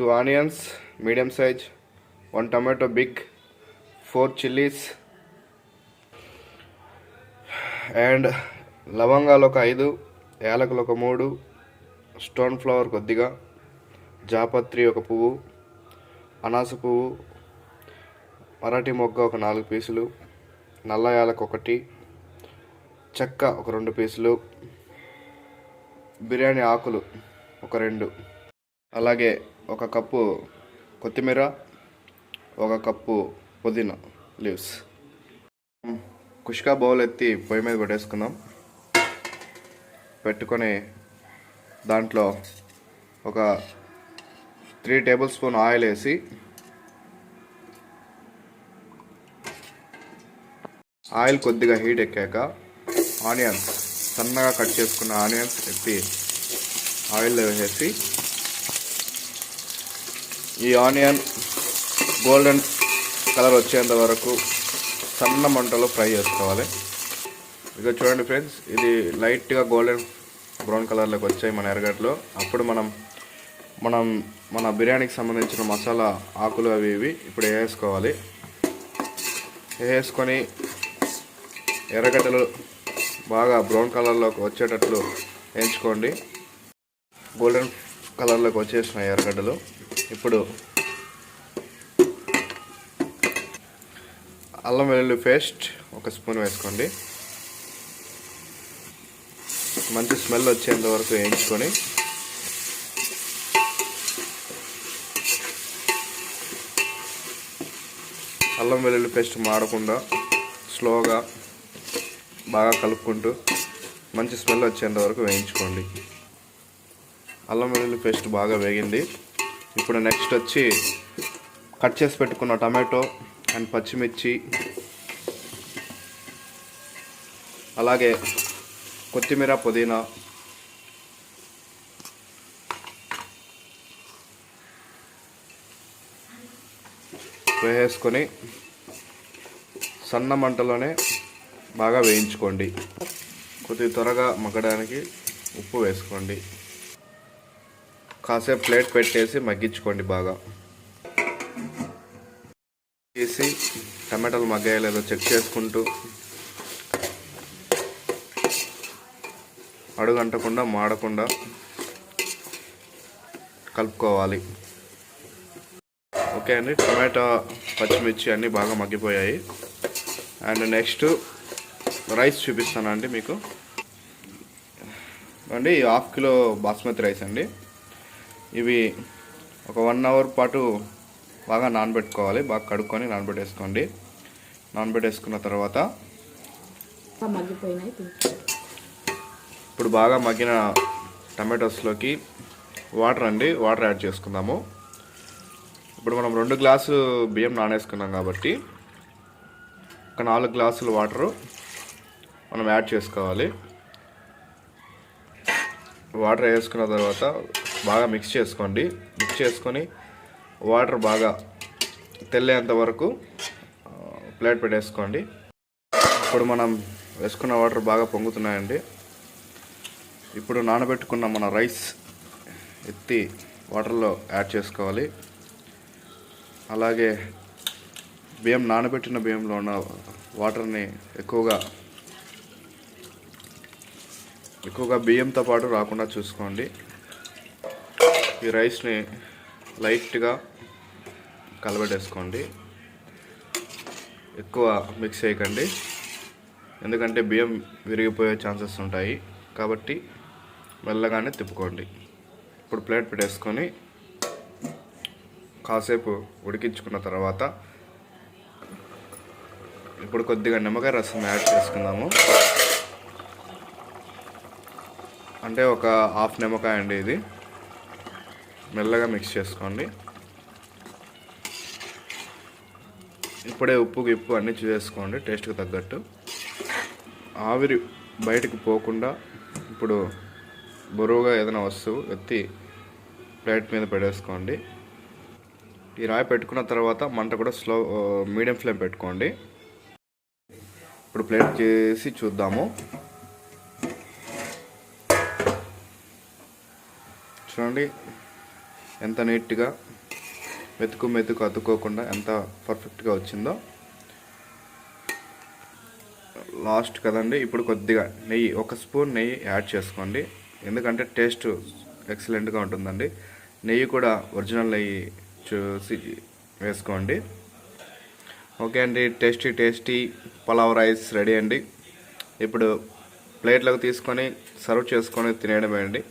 Two onions medium size one tomato big four chillies and లవంగాలు ఒక ఐదు యాలకులు ఒక మూడు స్టోన్ ఫ్లవర్ కొద్దిగా జాపత్రి ఒక పువ్వు అనాస పువ్వు మరాఠీ మొగ్గ ఒక నాలుగు పీసులు నల్ల యాలకు ఒకటి చెక్క ఒక రెండు పీసులు బిర్యానీ ఆకులు ఒక రెండు. అలాగే ఒక కప్పు కొత్తిమీర ఒక కప్పు పుదీనా లీవ్స్. కుష్కా బౌల్ ఎత్తి పొయ్యి మీద పెట్టేసుకుందాం పెట్టుకొని దాంట్లో ఒక త్రీ టేబుల్ స్పూన్ ఆయిల్ వేసి ఆయిల్ కొద్దిగా హీట్ ఎక్కాక ఆనియన్స్ సన్నగా కట్ చేసుకున్న ఆనియన్స్ ఎత్తి ఆయిల్లో వేసేసి ఈ ఆనియన్ గోల్డెన్ కలర్ వచ్చేంత వరకు సన్న మంటలో ఫ్రై చేసుకోవాలి. ఇక చూడండి ఫ్రెండ్స్ ఇది లైట్గా గోల్డెన్ బ్రౌన్ కలర్లోకి వచ్చాయి మన ఎరగట్లో అప్పుడు మనం మనం మన బిర్యానీకి సంబంధించిన మసాలా ఆకులు అవి ఇవి ఇప్పుడు వేసుకోవాలి. వేసుకొని ఎర్రగడ్డలు బాగా బ్రౌన్ కలర్లోకి వచ్చేటట్లు వేయించుకోండి. గోల్డెన్ కలర్లోకి వచ్చేసినాయి ఎర్రగడ్డలు. ఇప్పుడు అల్లం వెల్లుల్లి పేస్ట్ ఒక స్పూన్ వేసుకోండి. మంచి స్మెల్ వచ్చేంత వరకు వేయించుకొని అల్లం వెల్లుల్లి పేస్ట్ మాడకుండా స్లోగా బాగా కలుపుకుంటూ మంచి స్మెల్ వచ్చేంత వరకు వేయించుకోండి. అల్లం వెల్లుల్లి పేస్ట్ బాగా వేగింది. ఇప్పుడు నెక్స్ట్ వచ్చి కట్ చేసి పెట్టుకున్న టమాటో అండ్ పచ్చిమిర్చి. అలాగే కొత్తిమీర పుదీనా. వేసుకొని సన్న మంటలోనే బాగా వేయించుకోండి. కొద్దిగా త్వరగా మగ్గడానికి ఉప్పు వేసుకోండి. కాసేపు ప్లేట్ పెట్టేసి మగ్గించుకోండి బాగా. చేసి టమాటాలు మగ్గాయో లేదో చెక్ చేసుకుంటూ అడుగంటకుండా మాడకుండా కలుపుకోవాలి. ఓకే అండి టమాటా పచ్చిమిర్చి అన్నీ బాగా మగ్గిపోయాయి. అండ్ నెక్స్ట్ రైస్ చూపిస్తానండి మీకు. అండి హాఫ్ కిలో బాస్మతి రైస్ అండి. ఇవి ఒక వన్ అవర్ పాటు బాగా నానబెట్టుకోవాలి. బాగా కడుక్కొని నానబెట్టేసుకోండి. నానబెట్టేసుకున్న తర్వాత ఇప్పుడు బాగా మగ్గిన టమాటోస్లోకి వాటర్ అండి. వాటర్ యాడ్ చేసుకుందాము. ఇప్పుడు మనం రెండు గ్లాసులు బియ్యం నానేసుకున్నాం కాబట్టి ఒక నాలుగు గ్లాసులు వాటరు మనం యాడ్ చేసుకోవాలి. వాటర్ వేసుకున్న తర్వాత బాగా మిక్స్ చేసుకోండి. మిక్స్ చేసుకొని వాటర్ బాగా తెల్లేంత వరకు ప్లేట్ పెట్టేసుకోండి. ఇప్పుడు మనం వేసుకున్న వాటర్ బాగా పొంగుతున్నాయండి. ఇప్పుడు నానబెట్టుకున్న మన రైస్ ఎత్తి వాటర్లో యాడ్ చేసుకోవాలి. అలాగే బియ్యం నానబెట్టిన బియ్యంలో ఉన్న వాటర్ని ఎక్కువగా ఎక్కువగా బియ్యంతో పాటు రాకుండా చూసుకోండి. ఈ రైస్ని లైట్గా కలబెట్టేసుకోండి. ఎక్కువ మిక్స్ చేయకండి. ఎందుకంటే బియ్యం విరిగిపోయే ఛాన్సెస్ ఉంటాయి. కాబట్టి మెల్లగానే తిప్పుకోండి. ఇప్పుడు ప్లేట్ పెట్టేసుకొని కాసేపు ఉడికించుకున్న తర్వాత ఇప్పుడు కొద్దిగా నిమ్మకాయ రసం యాడ్ చేసుకుందాము. అంటే ఒక హాఫ్ నిమ్మకాయ అండి ఇది. మెల్లగా మిక్స్ చేసుకోండి. ఇప్పుడే ఉప్పు గిప్పు అన్నీ చూసేసుకోండి టేస్ట్కి తగ్గట్టు. ఆవిరి బయటకు పోకుండా ఇప్పుడు బరువుగా ఏదైనా వస్తువు ఎత్తి ప్లేట్ మీద పెట్టేసుకోండి. ఈ రాయి పెట్టుకున్న తర్వాత మంట కూడా స్లో మీడియం ఫ్లేమ్ పెట్టుకోండి. ఇప్పుడు ప్లేట్ చేసి చూద్దాము. చూడండి. ఎంత నీట్గా మెతుకు మెతుకు అతుక్కోకుండా ఎంత పర్ఫెక్ట్గా వచ్చిందో. లాస్ట్ కదండి ఇప్పుడు కొద్దిగా నెయ్యి ఒక స్పూన్ నెయ్యి యాడ్ చేసుకోండి. ఎందుకంటే టేస్ట్ ఎక్సలెంట్గా ఉంటుందండి. నెయ్యి కూడా ఒరిజినల్ నెయ్యి చూసి వేసుకోండి. ఓకే అండి tasty tasty pulao rice ready అండి. ఇప్పుడు ప్లేట్లకు తీసుకొని సర్వ్ చేసుకొని తినేయడమే అండి.